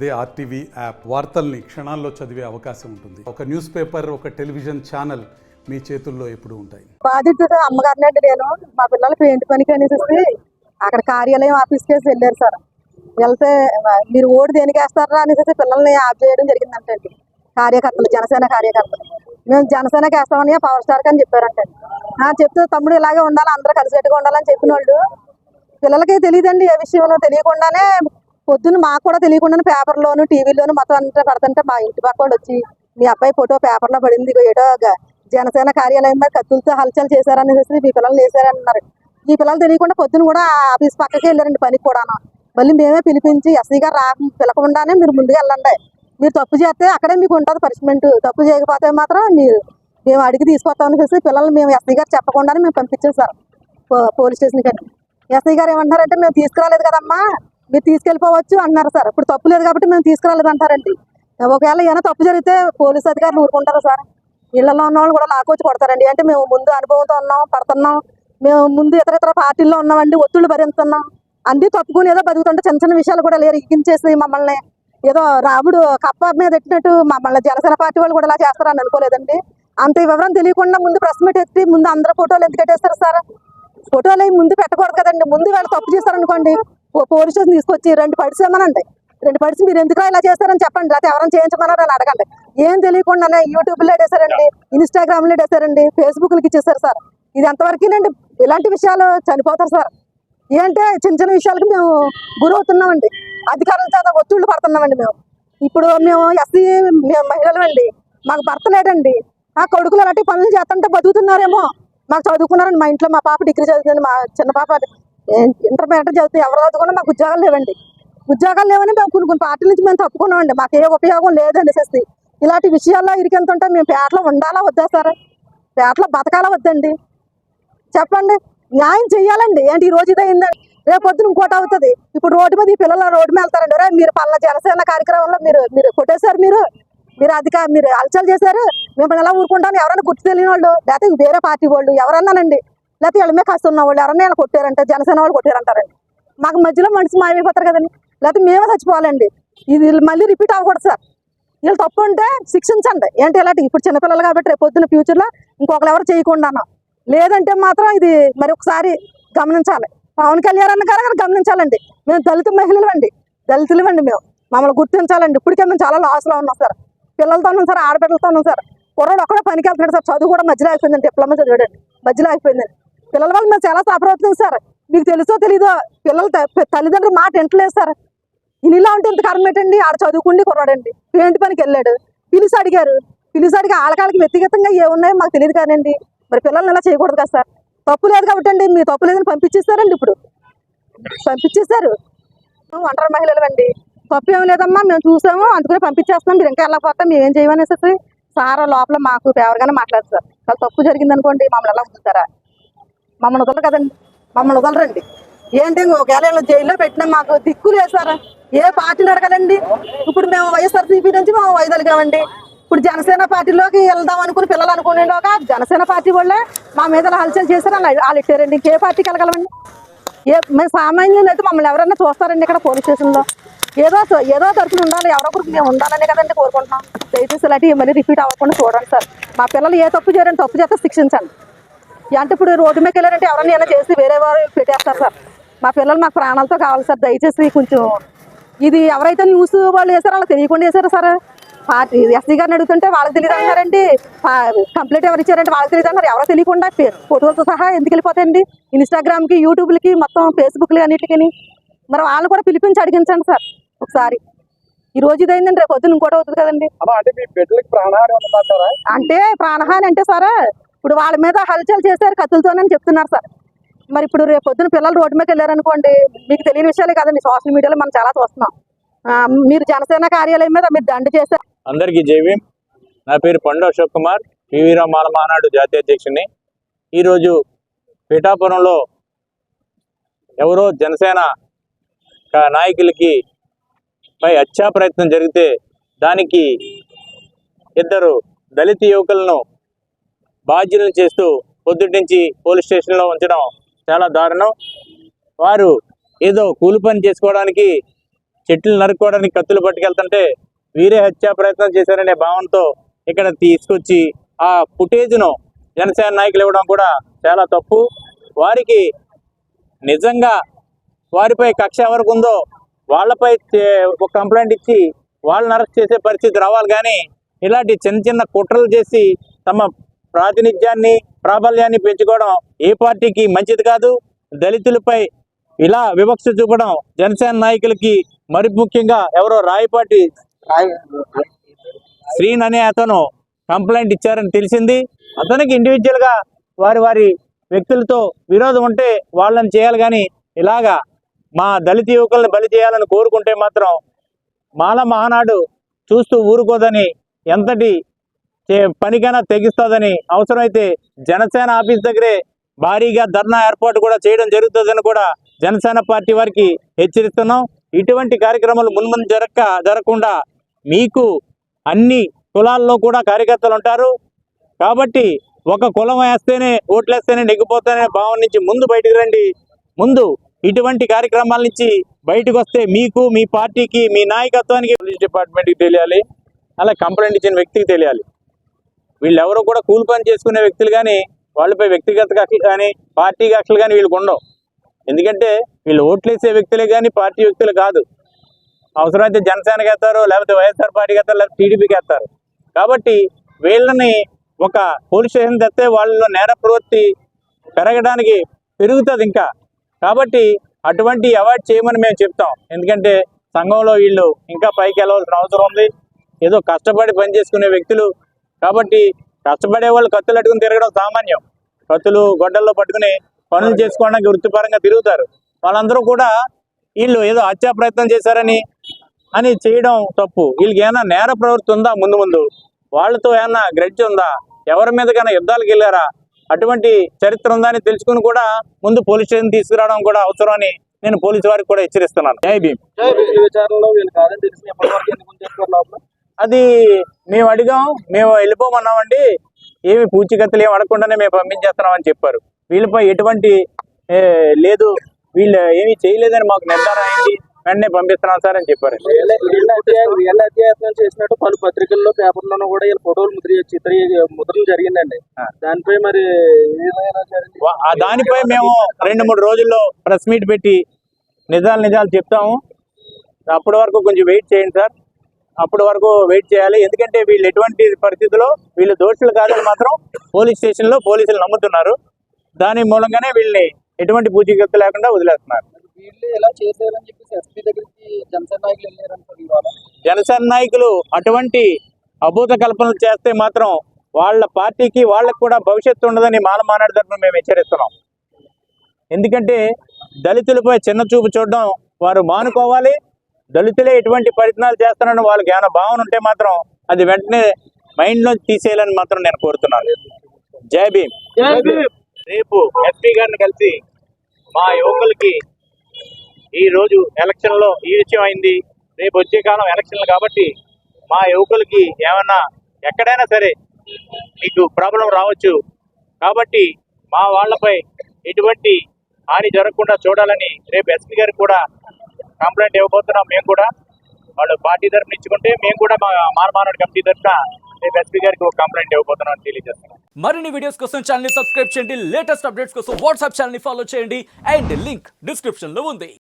అదే RTV app వార్తల్ని క్షణాల్లో చదివే అవకాశం ఉంటుంది. ఒక న్యూస్ పేపర్ ఒక టెలివిజన్ ఛానల్ మీ చేతుల్లో ఎప్పుడు ఉంటాయి. బాధితుడు అమ్మగారిని అంటే నేను. మా పిల్లలు పెయింట్ పనికి అనేసి అక్కడ కార్యాలయం ఆఫీస్ కేసి వెళ్ళారు సార్. వెళ్తే మీరు ఓటు దేనికి వేస్తారా అనేసి పిల్లల్ని ఆఫ్ చేయడం జరిగిందంటండి. కార్యకర్తలు జనసేన కార్యకర్తలు. మేము జనసేనకి వేస్తామని పవర్ స్టార్ అని చెప్పారంటే. చెప్తే తమ్ముడు ఇలాగే ఉండాలి అందరూ కలిసికట్టుగా ఉండాలని చెప్పిన వాళ్ళు పిల్లలకి తెలియదండి ఏ విషయంలో తెలియకుండానే పొద్దున్న మాకు కూడా తెలియకుండానే పేపర్లోను టీవీలోను మొత్తం అంతా పడుతుంటే మా ఇంటి పక్క వచ్చి మీ అబ్బాయి ఫోటో పేపర్లో పడింది ఏటో జనసేన కార్యాలయం మీద కత్తులతో హల్చల్ చేశారని చెప్పి మీ పిల్లలు వేసారన్నారు ఈ పిల్లలు తెలియకుండా పొద్దున్న కూడా ఆఫీస్ పక్కకి వెళ్ళారండి పనికి కూడాను. మళ్ళీ మేమే పిలిపించి ఎస్సీ గారు రా పిలకకుండానే మీరు ముందుకు వెళ్ళండి. మీరు తప్పు చేస్తే అక్కడే మీకు ఉంటుంది పనిష్మెంట్. తప్పు చేయకపోతే మాత్రం మీరు మేము అడిగి తీసుకొస్తామని చెప్పి పిల్లలు మేము ఎస్సీ గారు చెప్పకుండానే మేము పంపించాం సార్ పోలీస్ స్టేషన్కి అని ఎస్ఐ గారు ఏమంటారంటే మేము తీసుకురాలేదు కదమ్మా మీరు తీసుకెళ్ళిపోవచ్చు అన్నారు సార్. ఇప్పుడు తప్పు లేదు కాబట్టి మేము తీసుకురాలేదు అంటారండి. ఒకవేళ ఏమైనా తప్పు జరిగితే పోలీస్ అధికారులు ఊరుకుంటారా సార్? ఇళ్ళలో ఉన్న వాళ్ళు కూడా లాక్కొచ్చి కొడతారండి. అంటే మేము ముందు అనుభవంతో ఉన్నాం పడుతున్నాం. మేము ముందు ఇతర ఇతర పార్టీల్లో ఉన్నామండి ఒత్తిళ్ళు భరిస్తున్నాం. అన్ని తప్పుకుని ఏదో బతుకుతుంటే చిన్న చిన్న విషయాలు కూడా లేరు. ఇగ్గించేసి మమ్మల్ని ఏదో రాముడు కప్ప మీద ఎట్టినట్టు మమ్మల్ని జనసేన పార్టీ వాళ్ళు కూడా ఇలా చేస్తారని అనుకోలేదండి. అంత వివరం తెలియకుండా ముందు ప్రెస్ మీట్ ఎత్తి ముందు అందరు ఫోటోలు ఎందుకు కట్టేస్తారు సార్? ఫోటోలు ముందు పెట్టకూడదు కదండి. ముందు వాళ్ళు తప్పు చేస్తారనుకోండి పోలీస్ స్టేషన్ తీసుకొచ్చి రెండు పడిసేమనండి రెండు పడిసి మీరు ఎందుకు ఇలా చేస్తారని చెప్పండి. లేకపోతే ఎవరైనా చేయించమన్నారు అని అడగండి. ఏం తెలియకుండా యూట్యూబ్లో వేసారండి ఇన్స్టాగ్రామ్లో వేసారండి ఫేస్బుక్లకి ఇచ్చేసారు సార్. ఇది ఎంతవరకేనండి? ఇలాంటి విషయాలు చనిపోతారు సార్. ఏంటంటే చిన్న చిన్న విషయాలకు మేము గురవుతున్నామండి. అధికారుల చేత ఒత్తిళ్ళు పడుతున్నామండి మేము. ఇప్పుడు మేము ఎస్సీ మహిళలు అండి మాకు భర్త లేడండి. ఆ కొడుకులు అలాంటి పనులు చేస్తుంటే బతుకుతున్నారేమో. మాకు చదువుకున్నారండి మా ఇంట్లో మా పాప డిగ్రీ చదువుతుంది మా చిన్న పాప ఇంటర్మీడియట్ చదివితే ఎవరు చదువుకున్నా మాకు ఉద్యోగాలు లేవండి. ఉద్యోగాలు లేవని మేము కొన్ని కొన్ని పార్టీల నుంచి మేము తప్పుకున్నామండి. మాకు ఏ ఉపయోగం లేదండి శస్తి ఇలాంటి విషయాల్లో ఇరికెళ్తుంటే మేము పేటలో ఉండాలా వద్దా సార్? పేటలో బతకాలా వద్దండి? చెప్పండి. న్యాయం చేయాలండి ఏంటి ఈ రోజు ఇదైందండి రేపు పొద్దున ఇంకోటి అవుతుంది. ఇప్పుడు రోడ్డు మీద ఈ పిల్లలు రోడ్డు మీద వెళ్తారండి. రే మీరు పల్ల జనసేన కార్యక్రమంలో మీరు మీరు కొట్టేశారు మీరు? మీరు అధిక మీరు అలచలు చేశారు? మిమ్మల్ని ఎలా ఊరుకుంటాను ఎవరైనా గుర్తు తెలియని వాళ్ళు లేకపోతే వేరే పార్టీ వాళ్ళు ఎవరన్నానండి? లేకపోతే వీళ్ళ మీద కాస్త ఉన్న వాళ్ళు ఎవరన్నా ఇలా కొట్టారంటే జనసేన వాళ్ళు కొట్టారంటారండి. మాకు మధ్యలో మనిషి మాయమైపోతారు కదండి. లేకపోతే మేమే చచ్చిపోవాలండి. ఇది మళ్ళీ రిపీట్ అవ్వకూడదు సార్. వీళ్ళు తప్పు ఉంటే శిక్షించండి. ఏంటి ఇలాంటి ఇప్పుడు చిన్నపిల్లలు కాబట్టి రేపు పొద్దున్న ఫ్యూచర్లో ఇంకొకరు ఎవరు చేయకుండా లేదంటే మాత్రం ఇది మరి ఒకసారి గమనించాలి. పవన్ కళ్యాణ్ అన్న గారు గమనించాలండి. మేము దళిత మహిళలు అండి దళితులు అండి మేము. మమ్మల్ని గుర్తించాలండి. ఇప్పటికే మేము చాలా లాస్లో ఉన్నాం సార్. పిల్లలతో ఉన్నాం సార్ ఆడపిల్లలతో ఉన్నాం సార్. కుర్రాడు ఒక్కడే పనికి వెళ్తున్నాడు సార్. చదువు కూడా మధ్యలో అయిపోయిందండి. డిప్లొమా చదివాడండి. మధ్యలో అయిపోయిందండి. పిల్లల వల్ల మేము చాలా సఫర్ అవుతుంది సార్. మీకు తెలుసో తెలీదో పిల్లల తల్లిదండ్రులు మాట వింటలేదు సార్. ఇలా ఉంటే ఇంత కర్మ ఏంటండి? ఆడ చదువుకుండి కుర్రాడండి. పెయింట్ పనికి వెళ్ళాడు. పిలిచి అడిగారు. పిలిచి అడిగి ఆలకాలకి వ్యక్తిగతంగా ఏమున్నాయో మాకు తెలియదు కానండి. మరి పిల్లల్ని ఇలా చేయకూడదు కదా సార్. తప్పు లేదు కాబట్టి అండి మీ తప్పు లేదని పంపించేస్తారండి ఇప్పుడు. పంపించేశారు. ఒంటరి మహిళలు అండి. తప్పు ఏం లేదమ్మా మేము చూసాము అందుకనే పంపించేస్తాం మీరు ఇంకా వెళ్ళకపోతే మేము ఏం చేయమనేసి సార్ లోపల మాకు ఫేవర్గానే మాట్లాడతారు చాలా తప్పు జరిగిందనుకోండి మమ్మల్ని ఎలా వదులుతారా? మమ్మల్ని వదలరు కదండి. మమ్మల్ని వదలరండి. ఏంటి ఒకవేళ వీళ్ళని జైల్లో పెట్టినా మాకు దిక్కు లేదు ఏ పార్టీని అడగాలండి? ఇప్పుడు మేము వైఎస్ఆర్సీపీ నుంచి మేము వైదొలిగామండి ఇప్పుడు జనసేన పార్టీలోకి వెళ్దాం అనుకుని పిల్లలు అనుకునేలోక జనసేన పార్టీ వాళ్ళే మా మీద హల్చల్ చేశారు వాళ్ళు ఇట్టారండి. ఇంకే పార్టీకి వెళ్ళగలమండి ఏ మేము సామాన్యులు అయితే మమ్మల్ని ఎవరైనా చూస్తారండి ఇక్కడ పోలీస్ స్టేషన్లో? ఏదో ఏదో తరఫున ఉండాలి. ఎవరొకరికి మేము ఉండాలనే కదండి కోరుకుంటున్నాం. దయచేసి ఇలాంటివి మళ్ళీ రిపీట్ అవ్వకుండా చూడండి సార్. మా పిల్లలు ఏ తప్పు చేయరండి తప్పు చేస్తే శిక్షించండి. అంటే ఇప్పుడు రోడ్డు మీద వెళ్ళారంటే ఎవరైనా ఏమైనా చేసి వేరే వారు పెట్టేస్తారు సార్. మా పిల్లలు మాకు ప్రాణాలతో కావాలి సార్ దయచేసి కొంచెం ఇది ఎవరైతే న్యూస్ వాళ్ళు వేసారో వాళ్ళకి తెలియకుండా వేసారు సార్? పార్టీ ఎస్సీ గారిని అడుగుతుంటే వాళ్ళకి తెలియదు అన్నారండి. కంప్లైంట్ ఎవరు ఇచ్చారంటే వాళ్ళకి తెలియదు అన్నారు. ఎవరో తెలియకుండా ఫోటోలతో సహా ఎందుకు వెళ్ళిపోతాయండి? ఇన్స్టాగ్రామ్కి యూట్యూబ్లకి మొత్తం ఫేస్బుక్లు అన్నిటికీ మరి వాళ్ళు కూడా పిలిపించి అడిగించండి సార్ ఒకసారి. ఈ రోజు ఇదైందండి రేపు పొద్దున ఇంకోటి అవుతుంది కదండి. అంటే ప్రాణహాని అంటే సార్ ఇప్పుడు వాళ్ళ మీద హల్చల్ చేశారు కత్తులతోనని చెప్తున్నారు సార్. మరి ఇప్పుడు రేపు పొద్దున పిల్లలు రోడ్డు మీద వెళ్ళారనుకోండి మీకు తెలియని విషయాలే కదండి సోషల్ మీడియాలో మనం చాలా చూస్తున్నాం. మీరు జనసేన కార్యాలయం మీద మీరు దండ చేశారు అందరికీ జైవీం నా పేరు పండు అశోక్ కుమార్ పివీరావు మాల మహానాడు జాతీయ అధ్యక్షుని ఈరోజు పిఠాపురంలో ఎవరో జనసేన నాయకులకి పై హత్యా ప్రయత్నం జరిగితే దానికి ఇద్దరు దళిత యువకులను బాధ్యులను చేస్తూ పొద్దుటించి పోలీస్ స్టేషన్లో ఉంచడం చాలా దారుణం. వారు ఏదో కూలి పని చేసుకోవడానికి చెట్లు నరుక్కోవడానికి కత్తులు పట్టుకెళ్తుంటే వీరే హత్యా ప్రయత్నం చేశారనే భావనతో ఇక్కడ తీసుకొచ్చి ఆ ఫుటేజ్ను జనసేన నాయకులు ఇవ్వడం కూడా చాలా తప్పు. వారికి నిజంగా వారిపై కక్ష ఎవరికి ఉందో వాళ్ళపై చే- ఒక కంప్లైంట్ ఇచ్చి వాళ్ళని అరెస్ట్ చేసే పరిస్థితి రావాలి కానీ ఇలాంటి చిన్న చిన్న కుట్రలు చేసి తమ ప్రాతినిధ్యాన్ని ప్రాబల్యాన్ని పెంచుకోవడం ఏ పార్టీకి మంచిది కాదు. దళితులపై ఇలా వివక్ష చూపడం జనసేన నాయకులకి మరి ముఖ్యంగా ఎవరో రాయపాటి శ్రీన్ అనే అతను కంప్లైంట్ ఇచ్చారని తెలిసింది. అతనికి ఇండివిజువల్గా వారి వారి వ్యక్తులతో విరోధం ఉంటే వాళ్ళని చేయాలి కానీ ఇలాగా మా దళిత యువకులను బలి చేయాలని కోరుకుంటే మాత్రం మాల మహానాడు చూస్తూ ఊరుకోదని ఎంతటి పనికైనా తెగిస్తుందని అవసరమైతే జనసేన ఆఫీస్ దగ్గరే భారీగా ధర్నా ఏర్పాటు కూడా చేయడం జరుగుతుందని కూడా జనసేన పార్టీ వారికి హెచ్చరిస్తున్నాం. ఇటువంటి కార్యక్రమాలు మున్ముందు జరగక జరగకుండా మీకు అన్ని కులాల్లో కూడా కార్యకర్తలు ఉంటారు. కాబట్టి ఒక కులం వేస్తేనే ఓట్లేస్తేనే నెగ్గిపోతానే భావం నుంచి ముందు బయటకు రండి. ముందు ఇటువంటి కార్యక్రమాల నుంచి బయటకు వస్తే మీకు మీ పార్టీకి మీ నాయకత్వానికి పోలీస్ డిపార్ట్మెంట్కి తెలియాలి. అలా కంప్లైంట్ ఇచ్చిన వ్యక్తికి తెలియాలి. వీళ్ళెవరూ కూడా కూలి పని చేసుకునే వ్యక్తులు కానీ వాళ్ళపై వ్యక్తిగత కక్షలు కానీ పార్టీ కక్షలు కానీ వీళ్ళకి ఉండవు. ఎందుకంటే వీళ్ళు ఓట్లేసే వ్యక్తులే కానీ పార్టీ వ్యక్తులు కాదు. అవసరమైతే జనసేనకి వేస్తారు లేకపోతే వైఎస్ఆర్ పార్టీకి వేస్తారు లేకపోతే టీడీపీకి వేస్తారు. కాబట్టి వీళ్ళని ఒక పోలీస్ స్టేషన్ తెస్తే వాళ్ళలో నేర ప్రవృత్తి పెరగడానికి పెరుగుతుంది ఇంకా. కాబట్టి అటువంటి అవాయిడ్ చేయమని మేము చెప్తాం. ఎందుకంటే సంఘంలో వీళ్ళు ఇంకా పైకి వెళ్ళవలసిన అవసరం ఉంది. ఏదో కష్టపడి పని చేసుకునే వ్యక్తులు కాబట్టి కష్టపడే వాళ్ళు కత్తులు అట్టుకుని తిరగడం సామాన్యం. కత్తులు గొడ్డల్లో పట్టుకుని పనులు చేసుకోవడానికి వృత్తిపరంగా తిరుగుతారు. వాళ్ళందరూ కూడా వీళ్ళు ఏదో హత్యా ప్రయత్నం చేశారని అని చేయడం తప్పు. వీళ్ళకి ఏమైనా నేర ప్రవృత్తి ఉందా ముందు ముందు? వాళ్ళతో ఏమైనా గ్రడ్జ్ ఉందా? ఎవరి మీదకైనా యుద్ధాలకు వెళ్ళారా? అటువంటి చరిత్ర ఉందా అని తెలుసుకుని కూడా ముందు పోలీస్ స్టేషన్ తీసుకురావడం కూడా అవసరం అని నేను పోలీసు వారికి కూడా హెచ్చరిస్తున్నాను. జై భీమ్. వీళ్ళ విచారణలో వీళ్ళు కాదని తెలిసి అది మేము అడిగాం మేము వెళ్ళిపోమన్నామండి. ఏమి పూచికత్తులు ఏమి అడగకుండానే మేము పంపించేస్తున్నామని చెప్పారు. వీళ్ళపై ఎటువంటి లేదు వీళ్ళు ఏమీ చేయలేదని మాకు నిర్ధారణ అయింది. వెంటనే పంపిస్తున్నాం సార్ అని చెప్పారు. వీళ్ళ అధ్యాయత్నం చేసినట్టు పలు పత్రికల్లో పేపర్లోనూ కూడా వీళ్ళ ఫోటోలు ముద్ర చిత్ర ముద్రలు జరిగిందండి. దానిపై మరి దానిపై మేము రెండు మూడు రోజుల్లో ప్రెస్ మీట్ పెట్టి నిజాలు నిజాలు చెప్తాము. అప్పటి వరకు కొంచెం వెయిట్ చేయండి సార్. అప్పటి వరకు వెయిట్ చేయాలి. ఎందుకంటే వీళ్ళు ఎటువంటి పరిస్థితుల్లో వీళ్ళు దోషులు కాదని మాత్రం పోలీస్ స్టేషన్లో పోలీసులు నమ్ముతున్నారు. దాని మూలంగానే వీళ్ళని ఎటువంటి పూచీకత్తు లేకుండా వదిలేస్తున్నారు. జనసేన నాయకులు అటువంటి అభూత కల్పనలు చేస్తే మాత్రం వాళ్ళ పార్టీకి వాళ్ళకి కూడా భవిష్యత్తు ఉండదని మాల మానాడు తరఫున మేము హెచ్చరిస్తున్నాం. ఎందుకంటే దళితులపై చిన్న చూపు చూడడం వారు మానుకోవాలి. దళితులే ఎటువంటి ప్రయత్నాలు చేస్తారని వాళ్ళకి ఏమైనా భావన ఉంటే మాత్రం అది వెంటనే మైండ్లో తీసేయాలని మాత్రం నేను కోరుతున్నాను. జై భీమ్. రేపు ఎస్పీ గారిని కలిసి మా యువకులకి ఈ రోజు ఎలక్షన్లో ఈ విషయం అయింది. రేపు వచ్చే కాలం ఎలక్షన్లు కాబట్టి మా యువకులకి ఏమన్నా ఎక్కడైనా సరే మీకు ప్రాబ్లం రావచ్చు. కాబట్టి మా వాళ్ళపై ఎటువంటి హాని జరగకుండా చూడాలని రేపు ఎస్పీ గారికి కూడా కంప్లైంట్ ఇవ్వబోతున్నాం మేము కూడా. వాళ్ళు పార్టీ తరఫున ఇచ్చుకుంటే మేము కూడా మా మారమానాడు కమిటీ తరఫున రేపు ఎస్పీ గారికి ఒక కంప్లైంట్ ఇవ్వబోతున్నాం అని తెలియజేస్తున్నాం. మరిన్ని వీడియోస్ కోసం ఛానల్ సబ్స్క్రైబ్ చేయండి. లేటెస్ట్ అప్డేట్స్ కోసం వాట్సాప్ ఛానల్ని ఫాలో చేయండి. అండ్ లింక్ డిస్క్రిప్షన్లో ఉంది.